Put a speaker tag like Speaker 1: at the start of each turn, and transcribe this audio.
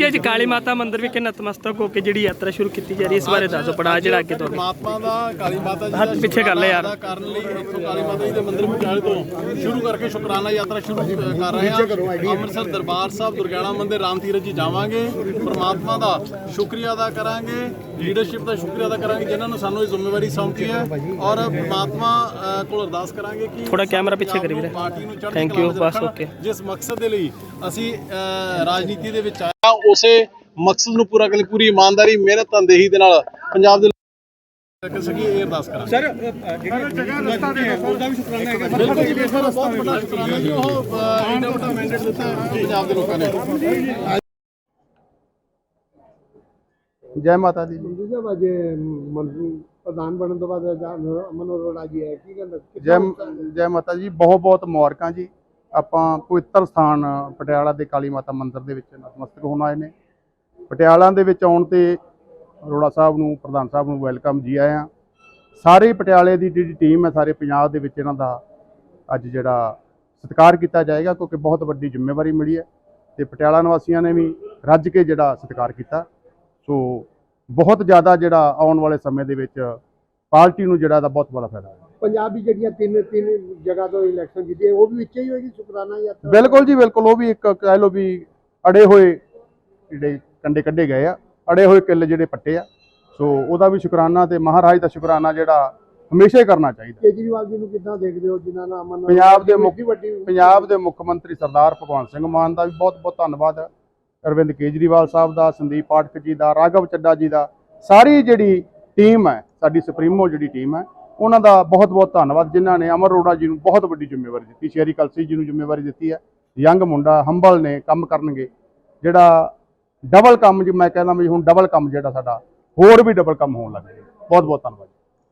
Speaker 1: ਅੱਜ ਕਾਲੀ ਮਾਤਾ ਮੰਦਿਰ ਵਿਖੇ ਨਤਮਸਤਕ ਹੋ ਕੇ ਜਿਹੜੀ ਯਾਤਰਾ ਸ਼ੁਰੂ ਕੀਤੀ ਜਾ ਰਹੀ ਹੈ ਇਸ ਬਾਰੇ ਦੱਸੋ ਪੜਾ ਜਿਹੜਾ ਅੱਗੇ ਤੋਂ।
Speaker 2: ਪਰਮਾਤਮਾ ਦਾ ਕਾਲੀ ਮਾਤਾ ਜੀ
Speaker 1: ਹੱਥ
Speaker 2: ਦਾ
Speaker 1: ਪਿੱਛੇ ਕਰ ਲੈ ਯਾਰ।
Speaker 2: ਸ਼ੁਕਰਾਨਾ ਅਦਾ ਕਰਨ ਲਈ ਇੱਥੋਂ ਕਾਲੀ ਮਾਤਾ ਜੀ ਦੇ ਮੰਦਿਰ ਵਿਚਾਲੇ ਤੋਂ ਸ਼ੁਰੂ ਕਰਕੇ ਸ਼ੁਕਰਾਨਾ ਯਾਤਰਾ ਸ਼ੁਰੂ ਕਰ ਰਹੇ ਹਾਂ ਅੰਮ੍ਰਿਤਸਰ ਦਰਬਾਰ ਸਾਹਿਬ ਦੁਰਗਿਆਣਾ ਮੰਦਿਰ ਰਾਮ ਤੀਰਥ ਜੀ ਜਾਵਾਂਗੇ ਪਰਮਾਤਮਾ ਦਾ ਸ਼ੁਕਰੀਆ ਅਦਾ ਕਰਾਂਗੇ ਲੀਡਰਸ਼ਿਪ ਦਾ ਸ਼ੁਕਰੀਆ ਅਦਾ ਕਰਾਂਗੇ ਜਿਨ੍ਹਾਂ ਨੇ ਸਾਨੂੰ ਇਹ ਜ਼ਿੰਮੇਵਾਰੀ ਸੌਂਪੀ ਹੈ ਔਰ ਪਰਮਾਤਮਾ ਅ, ਕੋਲ ਅਰਦਾਸ ਕਰਾਂਗੇ ਕਿ
Speaker 1: ਥੋੜਾ ਕੈਮਰਾ ਪਿੱਛੇ ਕਰੀ ਵੀਰੇ
Speaker 2: ਪਾਰਟੀ ਨੂੰ ਚੜ੍ਹਦੀ
Speaker 1: Thank
Speaker 2: ਕਲਾ
Speaker 1: you,
Speaker 2: ਵਿੱਚ
Speaker 1: ਬਸ
Speaker 2: ਰੱਖਣ।
Speaker 1: okay।
Speaker 2: ਜਿਸ ਮਕਸਦ ਦੇ ਲਈ ਅਸੀਂ ਅ, ਰਾਜਨੀਤੀ ਦੇ ਵਿੱਚ ਆਇਆ ਉਸੇ ਮਕਸਦ ਨੂੰ ਪੂਰਾ ਕਰਨ ਲਈ ਪੂਰੀ ਇਮਾਨਦਾਰੀ ਮਿਹਨਤ ਤਨਦੇਹੀ ਦੇ ਨਾਲ ਪੰਜਾਬ ਦੇ ਕਰ ਸਕੀ ਇਹ ਅਰਦਾਸ ਕਰਾਂ ਸਰ ਬਿਲਕੁਲ ਜੀ ਬਿਲਕੁਲ ਬਹੁਤ ਵੱਡਾ ਸ਼ੁਕਰਾਨਾ ਜੀ। ਉਹ ਅ, ਇੰਨਾ ਵੱਡਾ ਮੈਂਡੇਟ ਦਿੱਤਾ ਹੈ ਪੰਜਾਬ ਦੇ ਲੋਕਾਂ ਨੇ।
Speaker 3: ਜੈ ਮਾਤਾ ਦੀ। ਜੀ
Speaker 4: ਵਜੇ ਮੰਤਰੀ ਪ੍ਰਧਾਨ ਬਣਨ ਤੋਂ ਬਾਅਦ ਜਾਂ ਅਮਨ ਅਰੋੜਾ ਜੀ ਹੈ ਕੀ ਕਹਿੰਦਾ?
Speaker 3: ਜੈ ਜੈ ਮਾਤਾ ਜੀ ਬਹੁਤ ਬਹੁਤ ਮੁਬਾਰਕਾਂ ਜੀ। ਆਪਾਂ ਪਵਿੱਤਰ ਸਥਾਨ ਪਟਿਆਲਾ ਦੇ ਕਾਲੀ ਮਾਤਾ ਮੰਦਿਰ ਦੇ ਵਿੱਚ ਨਤਮਸਤਕ ਹੋਣ ਆਏ ਨੇ। ਪਟਿਆਲਾ ਦੇ ਵਿੱਚ ਆਉਣ ਤੇ ਅਰੋੜਾ ਸਾਹਿਬ ਨੂੰ, ਪ੍ਰਧਾਨ ਸਾਹਿਬ ਨੂੰ ਵੈਲਕਮ ਜੀ ਆਇਆਂ। ਸਾਰੇ ਪਟਿਆਲੇ ਦੀ ਜਿਹੜੀ ਟੀਮ ਹੈ, ਸਾਰੇ ਪੰਜਾਬ ਦੇ ਵਿੱਚ ਇਹਨਾਂ ਦਾ ਅੱਜ ਜਿਹੜਾ ਸਤਿਕਾਰ ਕੀਤਾ ਜਾਏਗਾ, ਕਿਉਂਕਿ ਬਹੁਤ ਵੱਡੀ ਜ਼ਿੰਮੇਵਾਰੀ ਮਿਲੀ ਹੈ ਤੇ ਪਟਿਆਲਾ ਨਿਵਾਸੀਆਂ ਨੇ ਵੀ ਰੱਜ ਕੇ ਜਿਹੜਾ ਸਤਿਕਾਰ ਕੀਤਾ। ਸੋ ਬਹੁਤ ਜ਼ਿਆਦਾ ਜਿਹੜਾ ਆਉਣ ਵਾਲੇ ਸਮੇਂ ਦੇ ਵਿੱਚ ਪਾਰਟੀ ਨੂੰ ਜਿਹੜਾ ਦਾ ਬਹੁਤ ਬੜਾ ਫਾਇਦਾ ਹੈ
Speaker 4: ਪੰਜਾਬ ਦੀ ਜਿਹੜੀਆਂ ਤਿੰਨ ਤਿੰਨ ਜਗ੍ਹਾ ਤੋਂ ਇਲੈਕਸ਼ਨ ਜਿੱਤੀ ਉਹ ਵੀ ਵਿੱਚ ਹੀ ਹੋਏਗੀ ਸ਼ੁਕਰਾਨਾ ਯਾਤਰਾ?
Speaker 3: ਬਿਲਕੁਲ ਜੀ ਬਿਲਕੁਲ। ਉਹ ਵੀ ਇੱਕ ਕਹਿ ਲਓ ਵੀ ਅੜੇ ਹੋਏ ਜਿਹੜੇ ਕੰਡੇ ਕੱਢੇ ਗਏ ਆ ਅੜੇ ਹੋਏ ਕਿੱਲ ਜਿਹੜੇ ਪੱਟੇ ਆ। ਸੋ ਉਹਦਾ ਵੀ ਸ਼ੁਕਰਾਨਾ ਤੇ ਮਹਾਰਾਜ ਦਾ ਸ਼ੁਕਰਾਨਾ ਜਿਹੜਾ ਹਮੇਸ਼ਾ ਹੀ ਕਰਨਾ ਚਾਹੀਦਾ।
Speaker 4: ਕੇਜਰੀਵਾਲ ਜੀ ਨੂੰ ਕਿੱਦਾਂ ਦੇਖਦੇ ਹੋ ਜਿਨ੍ਹਾਂ ਨਾਲ ਅਮਨ
Speaker 3: ਪੰਜਾਬ ਦੇ ਮੁੱਖ- ਪੰਜਾਬ ਦੇ ਮੁੱਖ ਮੰਤਰੀ ਸਰਦਾਰ ਭਗਵੰਤ ਸਿੰਘ ਮਾਨ ਦਾ ਵੀ ਬਹੁਤ ਬਹੁਤ ਧੰਨਵਾਦ। ਹੈ ਅਰਵਿੰਦ ਕੇਜਰੀਵਾਲ ਸਾਹਿਬ ਦਾ ਸੰਦੀਪ ਪਾਠਕ ਜੀ ਦਾ ਰਾਘਵ ਚੱਡਾ ਜੀ ਦਾ ਸਾਰੀ ਜਿਹੜੀ ਟੀਮ ਹੈ ਸਾਡੀ ਸੁਪਰੀਮੋ ਜਿਹੜੀ ਟੀਮ ਹੈ, ਉਹਨਾਂ ਦਾ ਬਹੁਤ ਬਹੁਤ ਧੰਨਵਾਦ, ਜਿਨ੍ਹਾਂ ਨੇ ਅਮਰ ਅਰੋੜਾ ਜੀ ਨੂੰ ਬਹੁਤ ਵੱਡੀ ਜ਼ਿੰਮੇਵਾਰੀ ਦਿੱਤੀ, ਸ਼ੇਰੀ ਕਲਸੀ ਜੀ ਨੂੰ ਜ਼ਿੰਮੇਵਾਰੀ ਦਿੱਤੀ ਹੈ, ਯੰਗ ਮੁੰਡਾ ਹੰਬਲ ਨੇ ਕੰਮ ਕਰਨਗੇ, ਜਿਹੜਾ ਡਬਲ ਕੰਮ, ਜੀ ਮੈਂ ਕਹਿੰਦਾ ਵੀ ਹੁਣ ਡਬਲ ਕੰਮ ਜਿਹੜਾ ਸਾਡਾ, ਹੋਰ ਵੀ ਡਬਲ ਕੰਮ ਹੋਣ ਲੱਗ ਗਿਆ ਬਹੁਤ ਬਹੁਤ ਧੰਨਵਾਦ